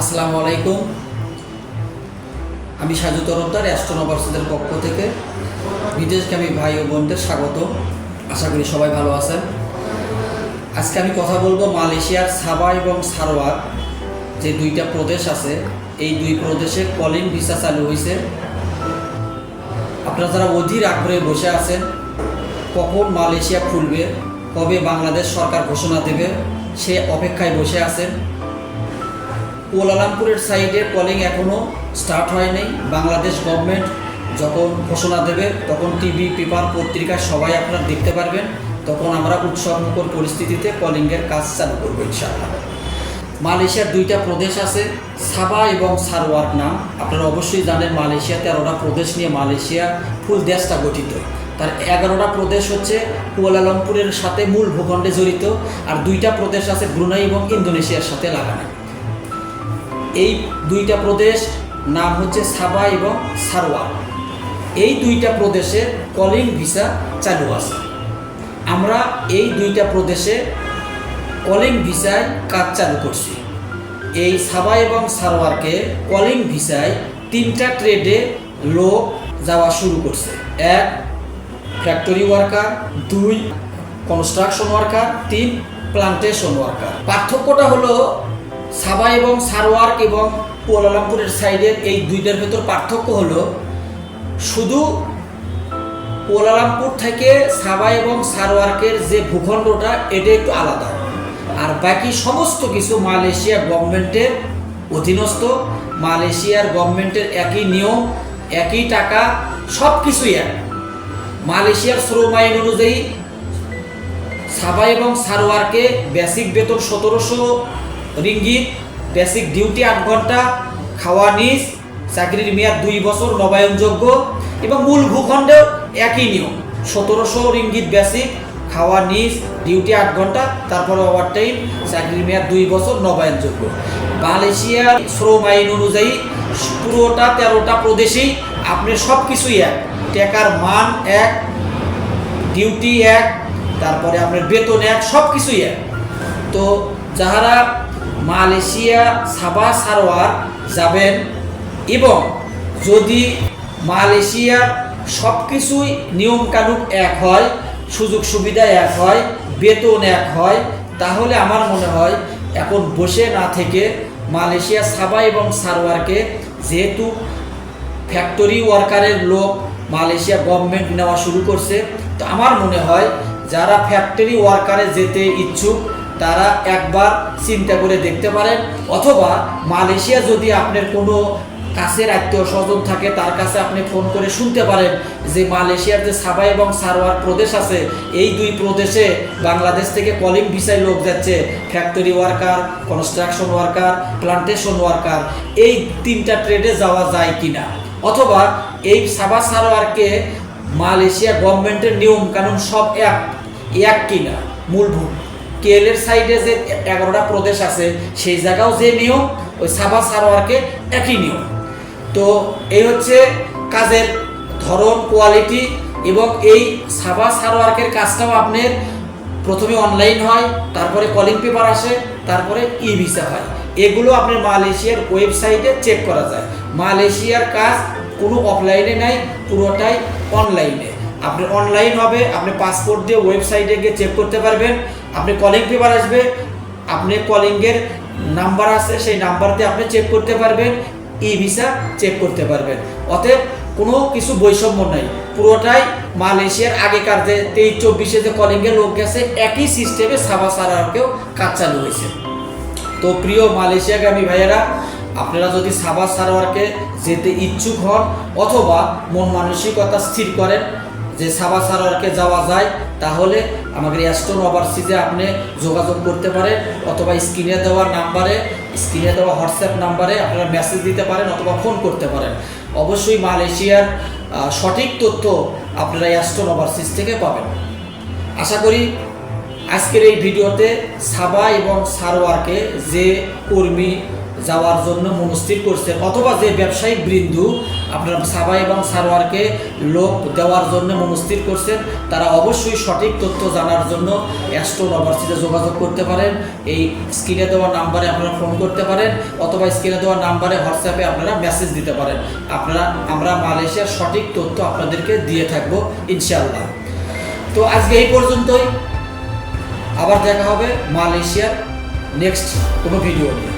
আসসালামু আলাইকুম। আমি সাজু তরফদার অ্যাস্ট্রোনোভার্সিটির পক্ষ থেকে। বিদেশগামী ভাই ও বোনদের স্বাগত। আশা করি সবাই ভালো আছেন। আজকে আমি কথা বলব মালয়েশিয়ার সাবা এবং সারোয়ার। যে দুইটা প্রদেশ আছে, এই দুই প্রদেশে কলিং ভিসা চালু হয়েছে আপনারা যারা অধীর আগ্রহে বসে আছেন, কখন মালয়েশিয়া খুলবে, কবে বাংলাদেশ সরকার ঘোষণা দেবে, সে অপেক্ষায় বসে আছেন। কুয়ালালামপুরের সাইডে কলিং এখনও স্টার্ট হয়নি। বাংলাদেশ গভর্নমেন্ট যখন ঘোষণা দেবে, তখন টিভি পেপার পত্রিকা সবাই আপনারা দেখতে পারবেন। তখন আমরা উৎসবমুখর পরিস্থিতিতে কলিংয়ের কাজ চালু করব ইনশাআল্লাহ। মালয়েশিয়ার দুইটা প্রদেশ আছে, সাবা এবং সারওয়ার নাম। আপনারা অবশ্যই জানেন মালয়েশিয়া তেরোটা প্রদেশ নিয়ে মালয়েশিয়া ফুল দেশটা গঠিত। তার এগারোটা প্রদেশ হচ্ছে কুয়ালালামপুরের সাথে মূল ভূখণ্ডে জড়িত, আর দুইটা প্রদেশ আছে ব্রুনাই এবং ইন্দোনেশিয়ার সাথে লাগানো এই দুইটা প্রদেশ নাম হচ্ছে সাবা এবং সারওয়া এই দুইটা প্রদেশে কলিং ভিসা চালু আছে। আমরা এই দুইটা প্রদেশে কলিং ভিসায় কাজ চালু করছি। এই সাবা এবং সারোয়ারকে কলিং ভিসায় তিনটা ট্রেডে লোক যাওয়া শুরু করছে। এক, ফ্যাক্টরি ওয়ার্কার। দুই, কনস্ট্রাকশন ওয়ার্কার। তিন, প্লান্টেশন ওয়ার্কার। পার্থক্যটা হলো সাবা এবং সারওয়ার্ক এবং কুয়ালালামপুরের সাইডের এই দুইটার ভেতর পার্থক্য হলো, শুধু কুয়ালালামপুর থেকে সাবা এবং সারওয়ার্কের যে ভূখণ্ডটা, এটা একটু আলাদা। আর বাকি সমস্ত কিছু মালয়েশিয়া গভর্নমেন্টের অধীনস্থ। মালয়েশিয়ার গভর্নমেন্টের একই নিয়ম, একই টাকা সব কিছুই এক। মালয়েশিয়ার শ্রম আইন অনুযায়ী সাবা এবং সারোয়ারকে বেসিক বেতন সতেরোশো রিঙ্গিত বেসিক ডিউটি আট ঘণ্টা, খাওয়া নিজ চাকরির মেয়াদ দুই বছর, নবায়নযোগ্য এবং মূল ভূখণ্ডেও একই নিয়ম। সতেরোশো রিঙ্গিত বেসিক খাওয়া নিজ ডিউটি আট ঘণ্টা, তারপরে ওভার টাইম চাকরির মেয়াদ দুই বছর, নবায়নযোগ্য। মালয়েশিয়ার শ্রম আইন অনুযায়ী পুরোটা তেরোটা প্রদেশেই আপনার সব কিছুই এক। টাকার মান এক ডিউটি এক, তারপরে আপনার বেতন এক সব কিছুই এক। তো যাহারা মালয়েশিয়া সাবা সারোয়ার যাবেন এবং যদি মালয়েশিয়ার সব কিছুই নিয়মকানুন এক হয়, সুযোগ সুবিধা এক হয়, বেতন এক হয়, তাহলে আমার মনে হয় এখন বসে না থেকে মালয়েশিয়া সাবা এবং সারোয়ারকে যেহেতু ফ্যাক্টরি ওয়ার্কারের লোক মালয়েশিয়া গভর্নমেন্ট নেওয়া শুরু করছে, তো আমার মনে হয় যারা ফ্যাক্টরি ওয়ার্কারে যেতে ইচ্ছুক তারা একবার চিন্তা করে দেখতে পারেন, অথবা মালয়েশিয়া যদি আপনার কোনো কাছের আত্মীয় স্বজন থাকে, তার কাছে আপনি ফোন করে শুনতে পারেন যে মালয়েশিয়ার যে সাবা এবং সারোয়ার প্রদেশ আছে, এই দুই প্রদেশে বাংলাদেশ থেকে কলিং ভিসায় লোক যাচ্ছে। Factory worker construction worker plantation worker এই তিনটা ট্রেডে যাওয়া যায় কিনা? অথবা এই সাবা সারোয়ারকে মালয়েশিয়া গভর্নমেন্টের নিয়ম কানুন সব এক এক কিনা? মূলভূত কেলের সাইডে যে এগারোটা প্রদেশ আছে, সেই জায়গাও যে নিয়ম, ওই সাবা সারোয়ারকে একই নিয়ম। তো এই হচ্ছে কাজের ধরন, কোয়ালিটি এবং এই সাবা সারোয়ার্কের কাজটাও আপনার প্রথমে অনলাইন হয়, তারপরে কলিং পেপার আসে, তারপরে ই ভিসা হয়। এগুলো আপনার মালয়েশিয়ার ওয়েবসাইটে চেক করা যায়। মালয়েশিয়ার কাজ কোনো অফলাইনে নাই, পুরোটাই অনলাইনে আপনি অনলাইন হবে, আপনি পাসপোর্ট দিয়ে ওয়েবসাইটে গিয়ে চেক করতে পারবেন। আপনি কলিং পেপার আসবে, আপনি কলিংয়ের নাম্বার আছে, সেই নাম্বার দিয়ে আপনি চেক করতে পারবেন, ই ভিসা চেক করতে পারবেন। অতএব কোনো কিছু বৈষম্য নাই। পুরোটাই মালয়েশিয়ার আগেকার যে তেইশ, চব্বিশে যে কলিংয়ের লোক গেছে, একই সিস্টেমে সাবা সারারকেও কাজ চালু হয়েছে। তো প্রিয় মালয়েশিয়াগামী ভাইয়েরা, আপনারা যদি সাবা সারোয়ারকে যেতে ইচ্ছুক হন, অথবা মন মানসিকতা স্থির করেন, যে সাবা সারোয়ারকে যাওয়া যায়, তাহলে আমাদের অ্যাস্টন ওভারসিজে আপনি যোগাযোগ করতে পারেন, অথবা স্ক্রিনে দেওয়া নাম্বারে স্ক্রিনে দেওয়া হোয়াটসঅ্যাপ নাম্বারে আপনারা মেসেজ দিতে পারেন অথবা ফোন করতে পারেন। অবশ্যই মালয়েশিয়ার সঠিক তথ্য আপনারা অ্যাস্টন ওভারসিজ থেকে পাবেন। আশা করি আজকের এই ভিডিওতে সাবা এবং সারোয়ারকে যে কর্মী যাওয়ার জন্য মনস্থির করছেন অথবা যে ব্যবসায়িক বৃন্দু আপনার সাবা এবং সারোয়ারকে লোক দেওয়ার জন্য মনস্থির করছেন, তারা অবশ্যই সঠিক তথ্য জানার জন্য অ্যাস্ট্রো লভার্সিতে যোগাযোগ করতে পারেন। এই স্ক্রিনে দেওয়া নাম্বারে আপনারা ফোন করতে পারেন, অথবা স্ক্রিনে দেওয়া নাম্বারে হোয়াটসঅ্যাপে আপনারা মেসেজ দিতে পারেন। আপনারা, আমরা মালয়েশিয়ার সঠিক তথ্য আপনাদেরকে দিয়ে থাকব, ইনশাআল্লাহ। তো আজকে এই পর্যন্তই। আবার দেখা হবে মালয়েশিয়ার নেক্সট কোনো ভিডিও নিয়ে।